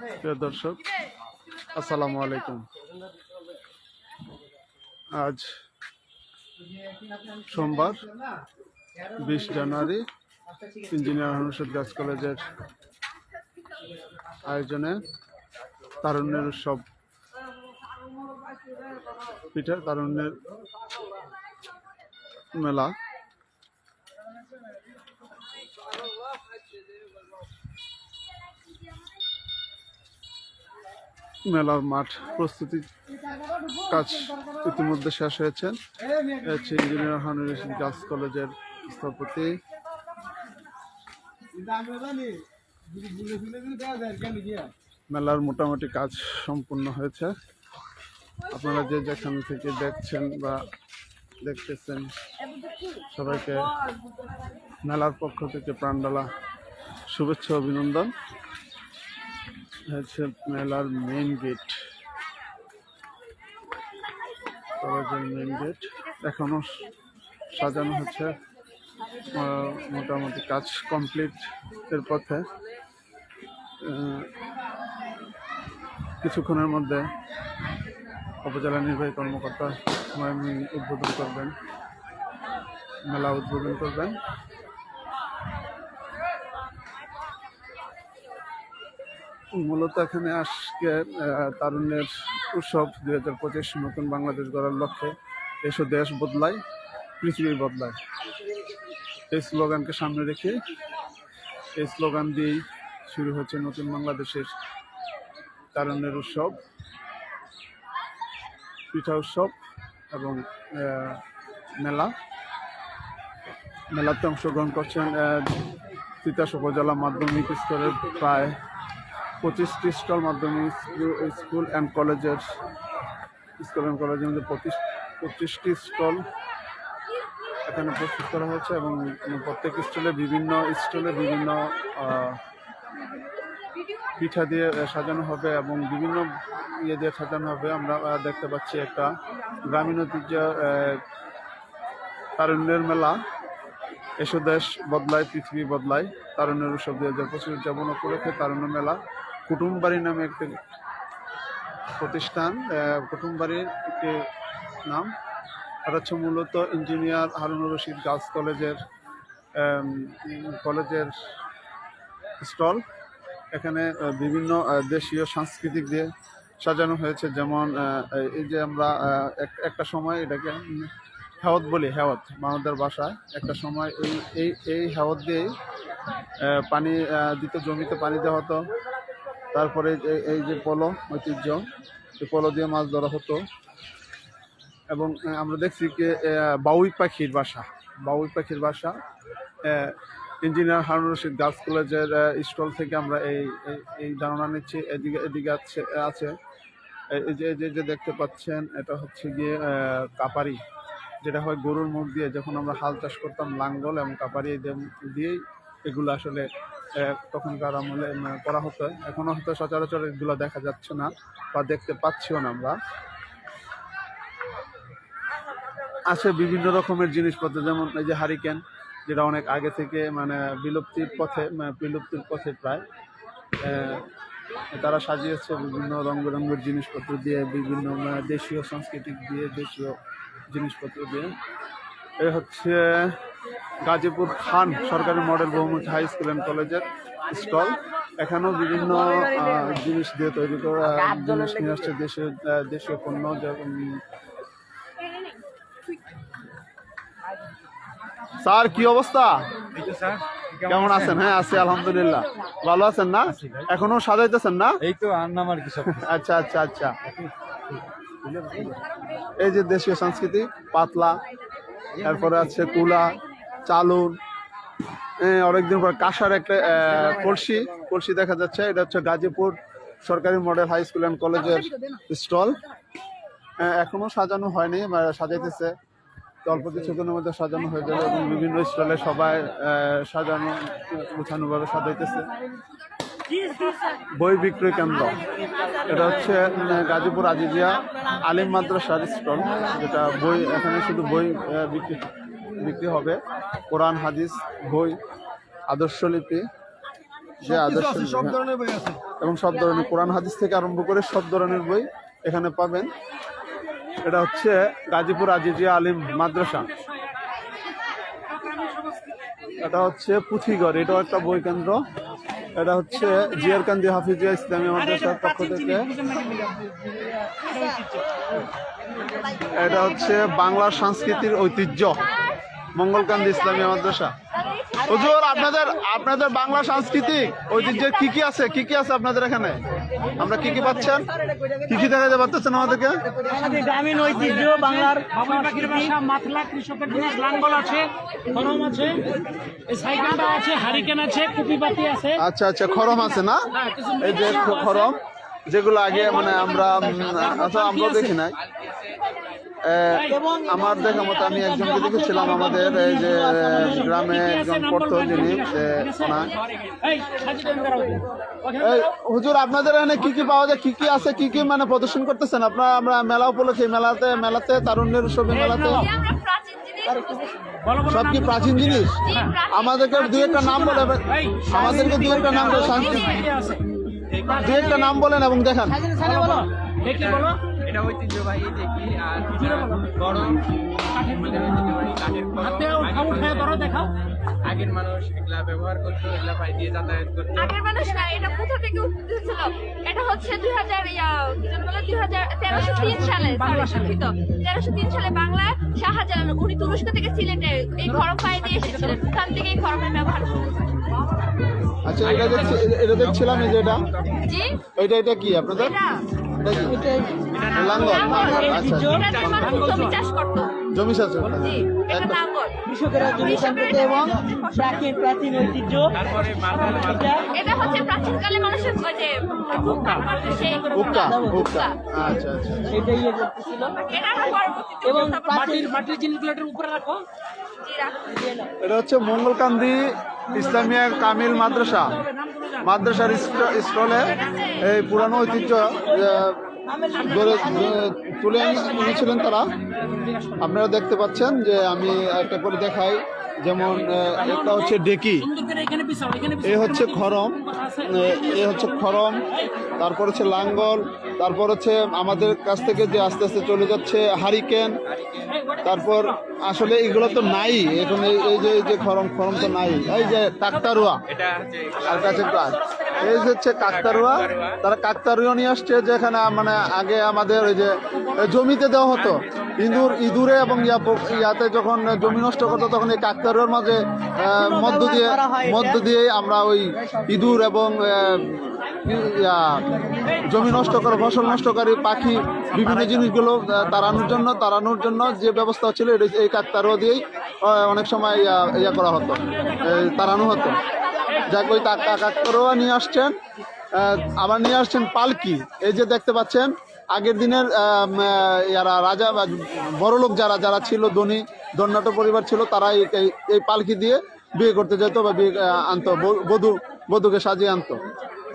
প্রিয় দর্শক, আসসালামু আলাইকুম। আজ সোমবার, বিশ জানুয়ারি, ইঞ্জিনিয়ার হনুষদ গাছ কলেজের আয়োজনে তারুণ্যের উৎসব। পিঠে তারুণ্যের মেলা। মেলার মাঠ প্রস্তুতি কাজ ইতিমধ্যে শেষ হয়েছে। এ হচ্ছে ইঞ্জিনিয়ার হানুর গার্লস কলেজের স্থপতি। মেলার মোটামুটি কাজ সম্পূর্ণ হয়েছে। আপনারা যে যেখান থেকে দেখছেন বা দেখতেছেন, সবাইকে মেলার পক্ষ থেকে প্রাণডালা শুভেচ্ছা, অভিনন্দন। হচ্ছে মেলার মেন গেট কলেজের মেইন গেট এখনও সাজানো হচ্ছে। মোটামুটি কাজ কমপ্লিট এর পথে। কিছুক্ষণের মধ্যে উপজেলা নির্বাহী কর্মকর্তা উদ্বোধন করবেন। মেলা উদ্বোধন করবেন। মূলত এখানে আজকে তারুণ্যের উৎসব দুই হাজার পঁচিশ নতুন বাংলাদেশ গড়ার লক্ষ্যে এসো দেশ বদলায়, পৃথিবী বদলায়। এই স্লোগানকে সামনে রেখে এই স্লোগান দিয়েই শুরু হচ্ছে নতুন বাংলাদেশের তারুণ্যের উৎসব, পিঠা উৎসব এবং মেলা। মেলাতে অংশগ্রহণ করছেন তিতাস উপজেলা মাধ্যমিক স্তরের প্রায় পঁচিশটি স্টল মাধ্যমিক স্কুল- অ্যান্ড কলেজের, স্কুল অ্যান্ড কলেজের মধ্যে পঁচিশ পঁচিশটি স্টল এখানে প্রস্তুত করা হয়েছে এবং প্রত্যেক স্টলে বিভিন্ন স্টলে বিভিন্ন পিঠা দিয়ে সাজানো হবে এবং বিভিন্ন ইয়ে দিয়ে সাজানো হবে। আমরা দেখতে পাচ্ছি একটা গ্রামীণ ঐতিহ্য তারুণ্যের মেলা। এসো দেশ বদলায়, পৃথিবী বদলায়। তারুণ্যের উৎসব দুই হাজার পঁচিশ উদযাপন উপলক্ষে তারুণ্য মেলা। কুটুমবাড়ি নামে একটি প্রতিষ্ঠান কুটুমবাড়ির একটি নাম। এটা হচ্ছে মূলত ইঞ্জিনিয়ার হারুনুর রশিদ গার্লস কলেজের কলেজের স্টল। এখানে বিভিন্ন দেশীয় সাংস্কৃতিক দিয়ে সাজানো হয়েছে। যেমন এই যে আমরা এক- একটা সময় এটাকে হেওয়াত বলি, হেওয়াত আমাদের বাসায় একটা সময় এই এই এই হেওয়াত দিয়েই পানি দিত, জমিতে পানি দেওয়া হতো। তারপরে এই- যে পলো, ঐতিহ্য, এই পলো দিয়ে মাছ ধরা হতো। এবং আমরা দেখছি যে বাউই পাখির বাসা। বাউই পাখির বাসা ইঞ্জিনিয়ার হারুন রশিদ গার্লস কলেজের স্টল থেকে আমরা এই এই- ধারণা নিচ্ছি। এদিকে এদিকে আছে আছে। এই- যে যে যে দেখতে পাচ্ছেন, এটা হচ্ছে গিয়ে কাপারি। যেটা হয় গরুর মুখ দিয়ে, যখন আমরা হাল চাষ করতাম লাঙ্গল এবং কাপারি দিয়ে- দিয়েই এগুলো আসলে তখনকার আমলে করা হতো। এখনও হয়তো সচরাচর এগুলো দেখা যাচ্ছে না বা দেখতে পাচ্ছিও না আমরা। আছে বিভিন্ন রকমের জিনিসপত্র, যেমন এই যে হারিকেন, যেটা অনেক আগে থেকে মানে বিলুপ্তির পথে বিলুপ্তির পথে প্রায়। তারা সাজিয়েছে বিভিন্ন রং বেরঙের জিনিসপত্র দিয়ে, বিভিন্ন দেশীয় সাংস্কৃতিক দিয়ে, দেশীয় জিনিসপত্র দিয়ে। এ হচ্ছে গাজীপুর খান সরকারি মডেল বহুমুখী হাই স্কুল অ্যান্ড কলেজের স্টল। এখানেও বিভিন্ন জিনিস দিয়ে তৈরি করা জিনিস নিয়ে আসছে দেশীয় দেশীয় পণ্য যেমন স্যার কি অবস্থা? কেমন আছেন? হ্যাঁ আছি আলহামদুলিল্লাহ। ভালো আছেন না? এখনও সাজাইতেছেন না? এই তো আর নাম আর কি আচ্ছা আচ্ছা আচ্ছা। এই যে দেশীয় সংস্কৃতি পাতলা তারপরে আছে কুলা চালুন অনেকদিন পর কাঁসার একটা কলসি কলসি দেখা যাচ্ছে। এটা হচ্ছে গাজীপুর সরকারি মডেল হাই স্কুল অ্যান্ড কলেজের স্টল। এখনও সাজানো হয়নি সাজাইতেছে। অল্প কিছুক্ষণের মধ্যে সাজানো হয়ে যাবে এবং বিভিন্ন স্টলে সবাই সাজানো, গুছানোভাবে সাজাইতেছে। বই বিক্রয় কেন্দ্র। এটা হচ্ছে গাজীপুর আজিজিয়া আলিম মাদ্রাসার স্টল, যেটা বই, এখানে শুধু বই বিক্রি বিক্রি হবে। কোরআন হাদিস বই আদর্শলিপি যে আদর্শ সব হ্যাঁ। এবং সব ধরনের কোরআন হাদিস থেকে আরম্ভ করে সব ধরনের বই এখানে পাবেন। এটা হচ্ছে গাজীপুর আজিজিয়া আলিম মাদ্রাসা। এটা হচ্ছে পুঁথিগড় এটাও একটা বই কেন্দ্র এটা হচ্ছে জিয়ারকান্দি হাফিজিয়া ইসলামী মাদ্রাসার পক্ষ থেকে। এটা হচ্ছে বাংলা সংস্কৃতির ঐতিহ্য। মঙ্গলকান্দি ইসলামী মাদ্রাসা। হুজুর আপনাদের আপনাদের বাংলা সাংস্কৃতিক ঐতিহ্যের কি কি আছে? কি কি আছে আপনাদের এখানে? আমরা কি কি পাচ্ছেন? কি কি দেখাতে পারতেছেন আমাদেরকে? আমাদের গ্রামীণ ঐতিহ্য বাংলার বাবুই পাখির বাসা মাতলা কৃষকের জিনিস লাঙ্গল আছে খরম আছে সাইকেলটা আছে হারিকেন আছে কুপিপাতি আছে। আচ্ছা আচ্ছা খরম আছে না? এই যে খরম যেগুলো আগে মানে আমরা আচ্ছা আমরা দেখি নাই। আমার দেখা মতো আমি একজনকে দেখেছিলাম আমাদের এই যে গ্রামে একজন পড়তো যিনি হুজুর আপনাদের এখানে কি কি পাওয়া যায় কি কি আছে কি কি মানে প্রদর্শন করতেছেন আপনারা আমরা মেলা উপলক্ষে মেলাতে মেলাতে তারুণ্যের উৎসবে মেলাতে সব কি প্রাচীন জিনিস আমাদেরকে দুই একটা নাম বলে আমাদেরকে দুই একটা নাম বলে দুই একটা নাম বলেন এবং দেখান বলো এটা ঐতিহ্যবাহী দেখি আর বড় ঐতিহ্যবাহী কাঠের উঠা উঠায় ধরো দেখাও। আগের মানুষ এগুলা ব্যবহার করতো এগুলা পাই দিয়ে যাতায়াত করতো। আগের মানুষ না এটা কোথা থেকে হয়েছিল এটা হচ্ছে দুই হাজার দুই হাজার তেরোশো তিন সালে দুঃখিত। তেরোশো তিন সালে বাংলা শাহজালাল উনি তুরস্ক থেকে সিলেটে এই খরম পায়ে দিয়ে এসেছিলেন। ওখান থেকে এই খরমের ব্যবহার আচ্ছা এটা এটা দেখছিলাম এই যে এটা। জি? এটা এটা কি আপনাদের? এটা আচ্ছা মানুষ জমি চাষ করতো। জমি জি এটা কৃষকেরা জমি সম্পত্তি এবং প্রাচীন প্রাচীন ঐতিহ্য। তারপরে মাথার মাথা এটা হচ্ছে প্রাচীনকালে মানুষের যে হুক্কা করতো সেই হুক্কা হুক্কা আচ্ছা আচ্ছা সেটাই ইয়ে করতেছিল। এটা আমরা পরবর্তীতে এবং মাটির মাটির জিনিসগুলো উপরে রাখো। এটা হচ্ছে মঙ্গলকান্দি ইসলামিয়া কামিল মাদ্রাসা। মাদ্রাসার স্ট- স্টলে এই পুরানো ঐতিহ্য তুলে এনেছিলেন তারা? আপনারা দেখতে পাচ্ছেন যে আমি একটা করে দেখাই। যেমন একটা হচ্ছে ডেকি। এ হচ্ছে খরম। এ হচ্ছে খরম। তারপর হচ্ছে লাঙ্গল। তারপর হচ্ছে আমাদের কাছ থেকে যে আস্তে আস্তে চলে যাচ্ছে হারিকেন, তারপর আসলে এগুলো তো নাই, এখন এই যে এই যে খরম খরম তো নাই। এই যে কাকতারুয়া আর কাছে এই যে হচ্ছে কাকতারুয়া, তারা কাকতারুয়া নিয়ে আসছে যেখানে মানে আগে আমাদের ওই যে জমিতে দেওয়া হতো। ইঁদুর ইঁদুরে এবং ইয়া ইয়াতে যখন জমি নষ্ট করতো, তখন এই কাকতারুয়ার মাঝে মধ্য দিয়ে মধ্য দিয়ে আমরা ওই ইঁদুর এবং জমি নষ্ট করে ফসল নষ্টকারী পাখি বিভিন্ন জিনিসগুলো তাড়ানোর জন্য তাড়ানোর জন্য যে ব্যবস্থা ছিল, এটা- এই কাকতারুয়া দিয়েই অনেক সময় ইয়া করা হতো তাড়ানো হতো। যাক, ওই কাকতারুয়া নিয়ে আসছেন আবার নিয়ে আসছেন পালকি। এই যে দেখতে পাচ্ছেন, আগের দিনের ইয়ারা রাজা বা বড় লোক যারা যারা ছিল, ধনী দন্যাট পরিবার ছিল তারা এই পালকি দিয়ে বিয়ে করতে যেত বা বিয়ে আনতো বধূ, বধূকে সাজিয়ে আনতো।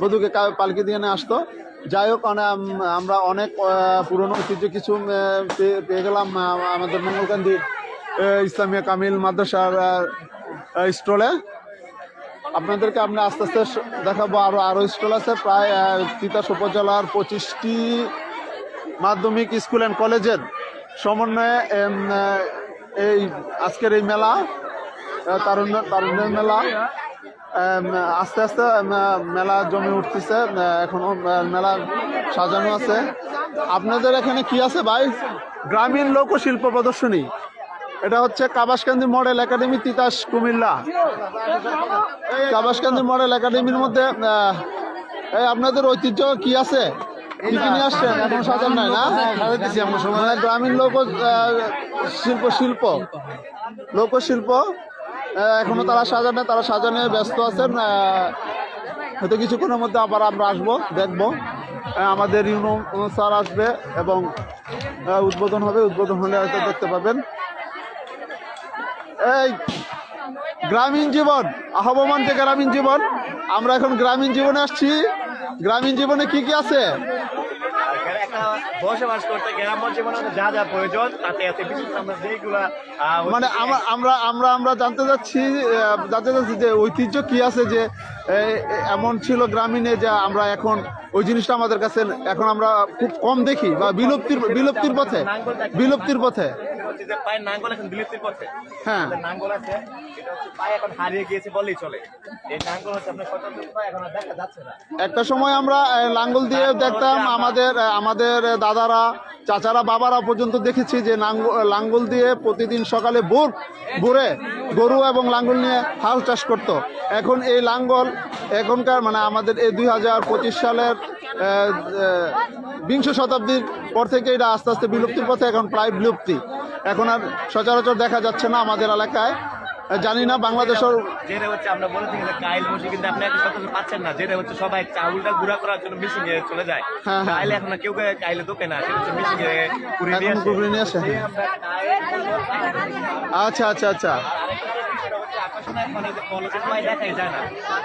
বধূকে পালকি দিয়ে নিয়ে আসতো। যাই হোক মানে আমরা অনেক পুরনো ঐতিহ্য কিছু পেয়ে- গেলাম আমাদের মঙ্গলকান্দি ইসলামিয়া কামিল মাদ্রাসার স্টলে। আপনাদেরকে আমরা আস্তে আস্তে দেখাবো আরও আরও স্টল আছে, প্রায় তিতাস উপজেলার পঁচিশটি মাধ্যমিক স্কুল অ্যান্ড কলেজের সমন্বয়ে এই আজকের এই মেলা তারুণ্য, তারুণ্যের মেলা। আস্তে আস্তে মেলা জমে উঠতেছে। এখনও মেলা সাজানো আছে। আপনাদের এখানে কি আছে ভাই? গ্রামীণ লোকশিল্প প্রদর্শনী। এটা হচ্ছে Kabaskandi model academy Titas Comilla. Kabaskandi model একাডেমির মধ্যে আপনাদের ঐতিহ্য কি আছে? এখন মানে গ্রামীণ লোক শিল্প শিল্প। লোকশিল্প। এখনও তারা সাজানে তারা সাজানে ব্যস্ত আছেন। হয়তো কিছুক্ষণের মধ্যে আবার আমরা আসব, দেখব। আমাদের ইউনো স্যার আসবে এবং উদ্বোধন হবে, উদ্বোধন হলে হয়তো দেখতে পাবেন। এই, গ্রামীণ জীবন, আহ্বান যে গ্রামীণ জীবন। আমরা এখন গ্রামীণ জীবনে আসছি। গ্রামীণ জীবনে কি কি আছে? বসবাস করতে জীবনে যা যা প্রয়োজন তাতে এতে আমরা মানে আমরা আমরা আমরা জানতে যাচ্ছি জানতে যাচ্ছি যে ঐতিহ্য কি আছে যে এমন ছিল গ্রামীণে যে আমরা এখন ওই জিনিসটা আমাদের কাছে এখন আমরা খুব কম দেখি বা বিলুপ্তির বিলুপ্তির পথে বিলুপ্তির পথে। হচ্ছে যে পায়ের নাঙ্গল এখন বিলুপ্তির পথে। হ্যাঁ। নাঙ্গল আছে এটা হচ্ছে পায়ে এখন হারিয়ে গিয়েছে বললেই চলে। এই নাঙ্গল হচ্ছে আপনার স্বতন্ত্র এখন আর দেখা যাচ্ছে না। একটা সময় আমরা লাঙ্গল দিয়ে দেখতাম আমাদের আমাদের দাদারা চাচারা বাবারা পর্যন্ত দেখেছি যে লাঙ্গল দিয়ে প্রতিদিন সকালে ভোর ভোরে গরু এবং লাঙ্গল নিয়ে হাল চাষ করত। এখন এই লাঙ্গল এখনকার মানে আমাদের এই দুই হাজার পঁচিশ সালের বিংশ শতাব্দীর পর থেকে এটা আস্তে আস্তে বিলুপ্তির পথে এখন প্রায় বিলুপ্তি। এখন আর সচরাচর দেখা যাচ্ছে না আমাদের এলাকায়। জানি না বাংলাদেশের যেটা হচ্ছে আমরা বলে থাকি কাইল বসে কিন্তু আপনি একটা সতর্ক পাচ্ছেন না। যেটা হচ্ছে সবাই চাউলটা গুঁড়া করার জন্য মেশিন এ চলে যায়। হ্যাঁ, হ্যাঁ। কাইলে এখন কেউ কাইলে দোকে না সেটা হচ্ছে মেশিন এ নিয়ে আসে। নিয়ে কাইল আচ্ছা আচ্ছা আচ্ছা।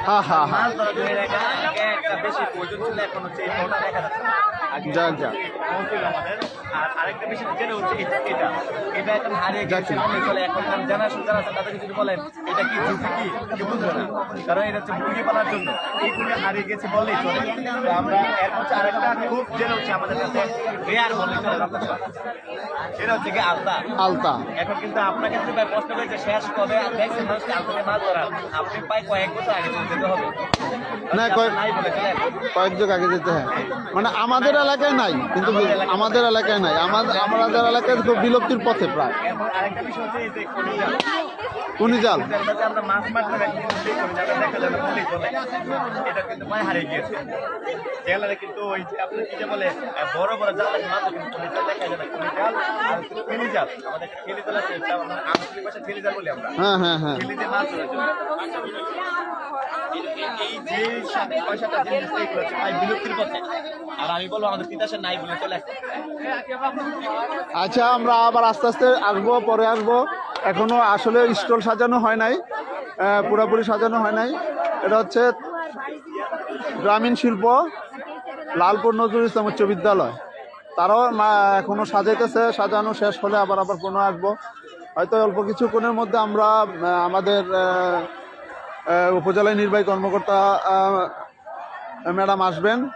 হ্যাঁ হ্যাঁ হ্যাঁ বেশি প্রয়োজন ছিল এখন হচ্ছে দেখা যাচ্ছে যাক, যাক। আর আরেকটা বিষয় যেটা হচ্ছে এটা- এটা এখন হারিয়ে গেছে এখন যারা আছে তাদেরকে যদি বলেন এটা কি ঝুঁকি কি? কেউ না। কারণ এটা হচ্ছে মুরগি পালার জন্য। হারিয়ে গেছে চলে। তো আমরা এর হচ্ছে আরেকটা খুব যেটা হচ্ছে আমাদের কাছে রেয়ার বলে চলে সেটা হচ্ছে কি আলতা। আলতা। এখন কিন্তু আপনাকে যদি ভাই প্রশ্ন শেষ কবে আর দেখছেন মানুষকে আলতাতে মাছ ধরা? আপনি প্রায় কয়েক বছর আগে চলে যেতে হবে। না, কয়েক- যুগ আগে যেতে হয়। মানে আমাদের এলাকায় নাই কিন্তু আমাদের এলাকায় নাই। আমাদের আমাদের এলাকায় খুব বিলুপ্তির পথে প্রায়। এরপর আরেকটা বিষয় হচ্ছে এই যে কোনি জাল খনিজালটাতে আমরা মাছ সেই খনিজালটা দেখা না বলেই চলে। এটা কিন্তু প্রায় হারিয়ে গিয়েছে। জেলারে কিন্তু ওই যে আপনি কি যে বলে বড় বড় জাল মাছ কিন্তু দেখা না খনিজাল আর হচ্ছে ফেলিজাল। আমাদের একটা ফেলিজাল আছে এটা আমরা আঞ্চলিক ভাষায় ফেলিজাল বলি আমরা। হ্যাঁ হ্যাঁ হ্যাঁ। মাছ ধরার জন্য। এই- যে পয়সাটা জিনিস এগুলো প্রায় বিলুপ্তির পথে। আর আমি বলব আমাদের নাই বলে চলে আচ্ছা আমরা আবার আস্তে আস্তে আসব পরে আসব। এখনও আসলে স্টল সাজানো হয় নাই পুরোপুরি সাজানো হয় নাই। এটা হচ্ছে গ্রামীণ শিল্প লালপুর নজরুল ইসলাম উচ্চ বিদ্যালয়। তারাও মা- এখনও সাজাইতেছে সাজানো শেষ হলে আবার আবার পুনঃ আসব। হয়তো অল্প কিছুক্ষণের মধ্যে আমরা আমাদের আহ, আহ, উপজেলা নির্বাহী কর্মকর্তা ম্যাডাম আসবেন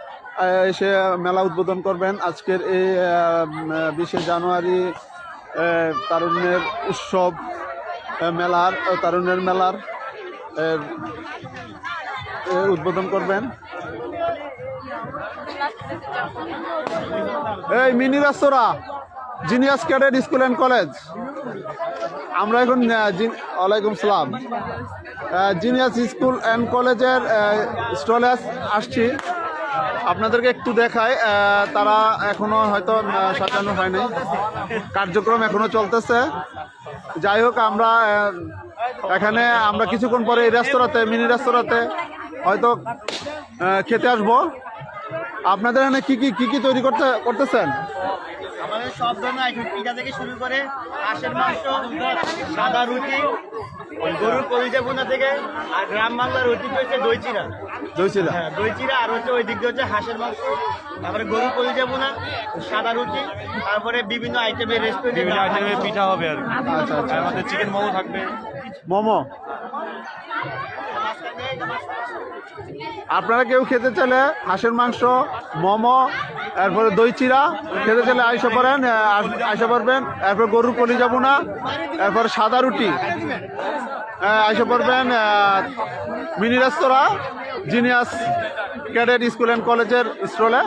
এসে মেলা উদ্বোধন করবেন। আজকের এই বিশে জানুয়ারি তারুণ্যের উৎসব মেলার তারুণ্যের মেলার উদ্বোধন করবেন। এই mini restaurant, genius cadet school and college. আমরা এখন ওয়ালাইকুম সালাম। জিনিয়াস স্কুল অ্যান্ড কলেজের স্টলে আসছি। আপনাদেরকে একটু দেখায় তারা এখনও হয়তো সাজানো হয়নি। কার্যক্রম এখনও চলতেছে। যাই হোক, আমরা এখানে আমরা কিছুক্ষণ পরে এই রেস্তোরাঁতে, মিনি রেস্তোরাঁতে হয়তো খেতে আসব। আপনাদের এখানে কি কি কি কি তৈরি করতে, করতেছেন? সব ধরনের আইটেম পিঠা থেকে শুরু করে হাঁসের মাংস সাদা রুটি ওই গরুর কলিজা বোনা থেকে আর গ্রাম বাংলার ঐতিহ্য হচ্ছে দই চিরা দইছিলা হ্যাঁ দই চিরা আর হচ্ছে ওই দিক দিয়ে হচ্ছে হাঁসের মাংস তারপরে গরুর কলিজা বোনা সাদা রুটি তারপরে বিভিন্ন আইটেমের রেস্টুরেন্ট বিভিন্ন আইটেমের পিঠা হবে আর আচ্ছা আচ্ছা। আমাদের চিকেন মোমো থাকবে। মোমো? আপনারা কেউ খেতে চাইলে হাঁসের মাংস, মোমো, এরপরে দই চিরা খেতে চাইলে আইসা পারেন আইসা পারবেন এরপর গরুর পলি যাব না, এরপর সাদা রুটি। আইসা পারবেন mini restaurant, genius cadet school and কলেজের স্টলে।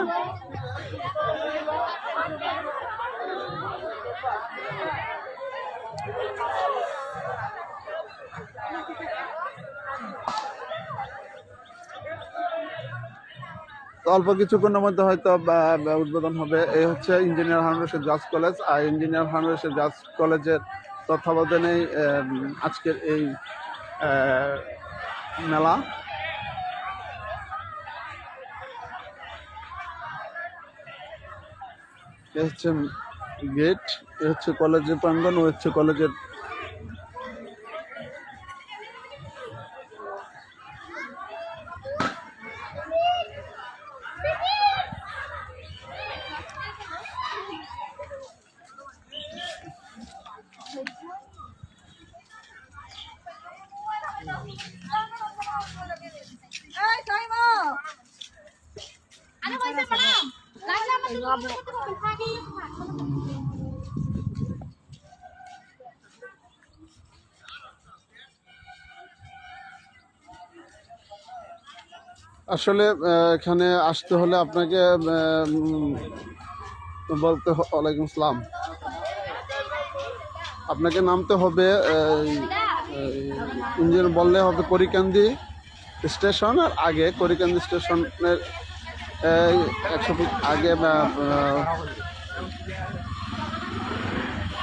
অল্প কিছুক্ষণের মধ্যে হয়তো উদ্বোধন হবে। এই হচ্ছে engineer Harun Rashid girls college আর ইঞ্জিনিয়ার হারুন রশিদ গার্লস কলেজের তত্ত্বাবধানেই আজকের এই মেলা। এ হচ্ছে গেট এ হচ্ছে কলেজের প্রাঙ্গন ও হচ্ছে কলেজের আসলে এখানে আসতে হলে আপনাকে বলতে ওয়ালাইকুম আসসালাম। আপনাকে নামতে হবে ইঞ্জিন বললে হবে করিকান্দি স্টেশন, আর আগে করিকান্দি স্টেশনের একশো ফুট আগে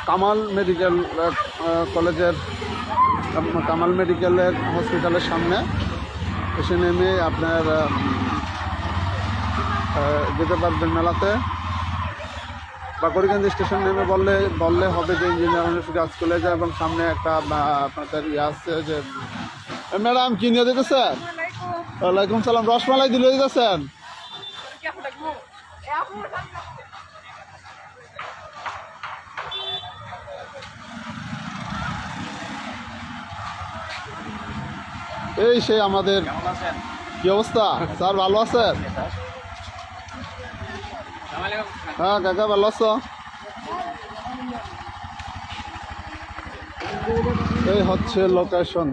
কামাল মেডিকেল কলেজের কামাল মেডিকেলের হসপিটালের সামনে এসে নেমে আপনার যেতে পারবেন মেলাতে। বা করিকান্দি স্টেশন নেমে বললে বললে হবে যে ইঞ্জিনিয়ার গাছ চলে যায় এবং সামনে একটা আপনাদের ইয়ে আসছে যে ম্যাডাম, কি নিয়ে যেতেছেন? ওয়ালাইকুম সালাম, রসমালাই দিলে যেতেছেন? এই সেই আমাদের কি অবস্থা? স্যার ভালো আছেন? হ্যাঁ কাকা ভালো আছো? এই হচ্ছে লোকেশন